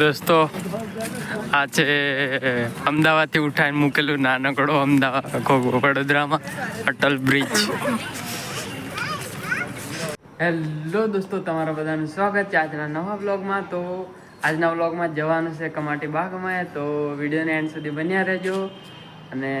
દોસ્તો આ છે અમદાવાદથી ઉઠાઈને મૂકેલું નાનકડો અમદાવાદ વડોદરામાં, અટલ બ્રિજ હેલો દોસ્તો, તમારા બધાનું સ્વાગત છે આજના નવા બ્લોગમાં તો આજના બ્લોગમાં જવાનું છે કમાટી બાગમાં. તો વિડીયોને એન્ડ સુધી બન્યા રહેજો. અને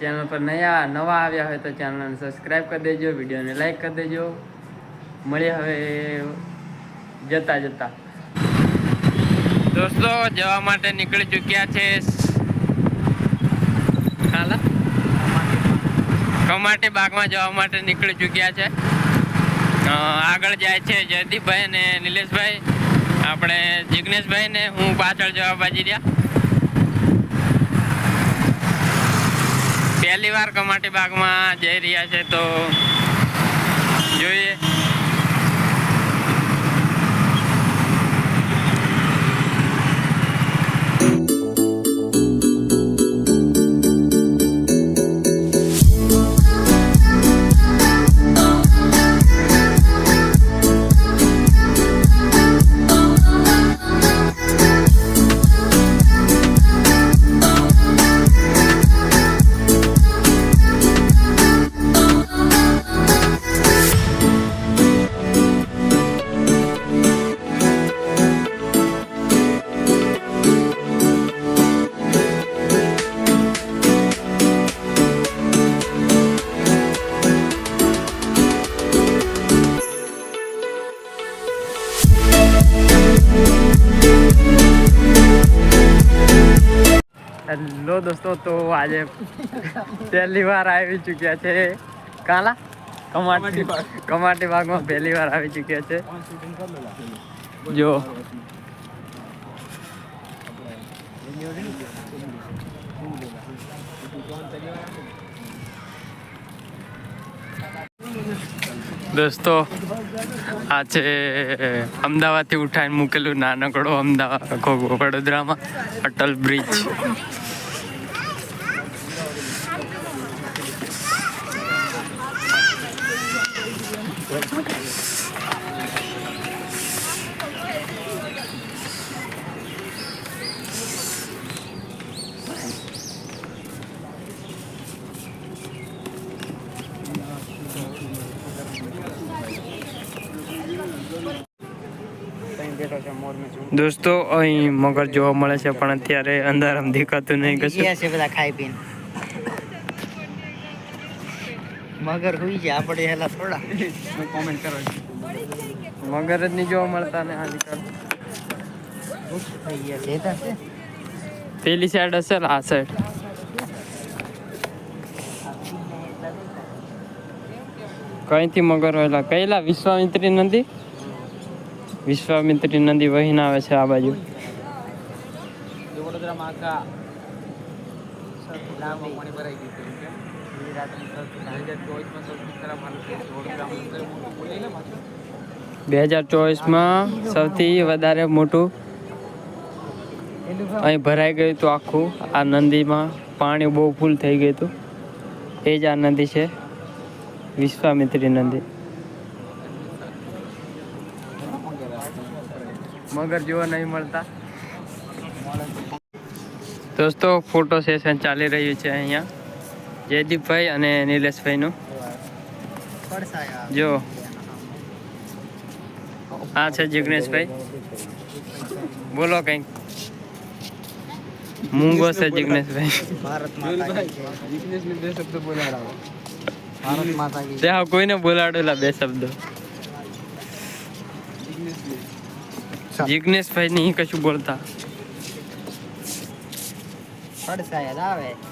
ચેનલ પર નયા, નવા આવ્યા હોય તો ચેનલને સબસ્ક્રાઈબ કરી દેજો, વિડીયોને લાઈક કરી દેજો. મળીએ હવે જતા જતા. દોસ્તો, જવા માટે નીકળી ચૂક્યા છે. કમાટી બાગમાં જવા માટે નીકળી ચૂક્યા છે. આગળ જાય છે જયદીપભાઈ અને નિલેશભાઈ. આપણે જિગ્નેશભાઈ ને હું પાછળ જવા બાજી રહ્યા. પહેલી વાર કમાટી બાગમાં જઈ રહ્યા છે તો હેલો દોસ્તો તો આજે પહેલી વાર આવી ચૂક્યા છે. કાલા? કમાટી કમાટી બાગમાં પહેલી વાર આવી ચૂક્યા છે. જો. દોસ્તો આ છે અમદાવાદથી ઉઠાઈને મૂકેલું નાનકડો અમદાવાદ વડોદરામાં અટલ બ્રિજ. દોસ્તો, અહીં મગર જોવા મળે છે, પણ અત્યારે અંધારામ દેખાતું નહીં કશું. બધા ખાઈ પીને. મગર હુઈ જાય આપણે હેલા થોડા. કોમેન્ટ કરો મગર જ નહીં જોવા મળતા ને આજકાલ થઈ ગયા છે છે. પેલી સાઈડ હશે આ સાઈડ કઈથી મગર હોયલા કઈલા વિશ્વામિત્રી નદી? વિશ્વામિત્રી નદી વહીને આવે છે આ બાજુ. વડોદરામાં આખા. બે હજાર ચોવીસમાં સૌથી વધારે મોટું અહીં ભરાઈ ગયું હતું આખું. આ નદીમાં પાણી બહુ ફૂલ થઈ ગયું હતું. એ જ આ નદી છે. વિશ્વામિત્રી નદી. મગર જોવા નહીં મળતા. દોસ્તો, ફોટો સેશન ચાલી રહ્યું છે અહીંયા. જયદીપભાઈ અને નિલેશભાઈનું. જો. આ છે જિગ્નેશભાઈ. બોલો કંઈક. મૂંગો છે જિગ્નેશભાઈ. ત્યાં કોઈને બોલાડેલા બે શબ્દો. જિગ્નેશભાઈ નહીં કશું બોલતા. આવે.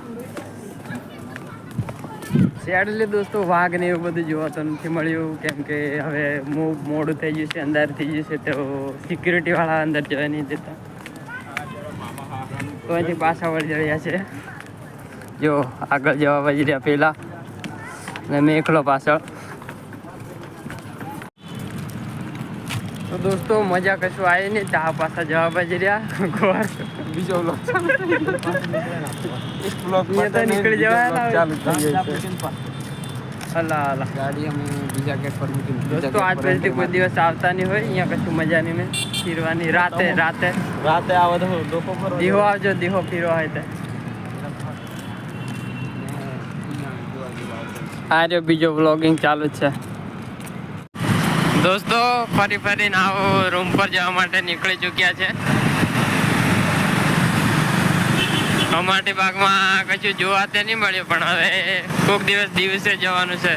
શેડલી દોસ્તો, વાઘ ને એવું બધું જોવા તો નથી મળ્યું. કેમ કે હવે મોડું થઈ ગયું છે અંધાર થઈ ગયું છે, તો સિક્યુરિટી વાળા અંદર જવા નહીં દેતા. તો અહીંથી પાછા વળી રહ્યા છે. જો, આગળ જવા બાજી રહ્યા પેલા અને મેં પાછળ. દોસ્તો મજા કશું આવી નહીં. ચા પાછા જવા બાજી રહ્યા. ઘર. બીજો તો નીકળી બીજો જવાય vlog ને ચાલુ થઈ ગયો છે. અલા અલા. ગાડી અમે બીજા ગેટ પર મૂકીને દોસ્તો આજ પછી કોઈ દિવસ આવતા નહીં હોય. અહીંયા કશું મજા નહીં મેં ફીરવાની રાતે રાતે. રાતે આવો તો પર દીહો આવજો દીહો ફીરવા હોય તે. આ રહ્યો બીજો વ્લોગિંગ ચાલુ છે. દોસ્તો, ફરી ફરીને આવો રૂમ પર જવા માટે નીકળી ચૂક્યા છે. અમાટી બાગમાં કશું જોવા તે નહીં મળ્યું, પણ હવે કોઈક દિવસ દિવસે જવાનું છે.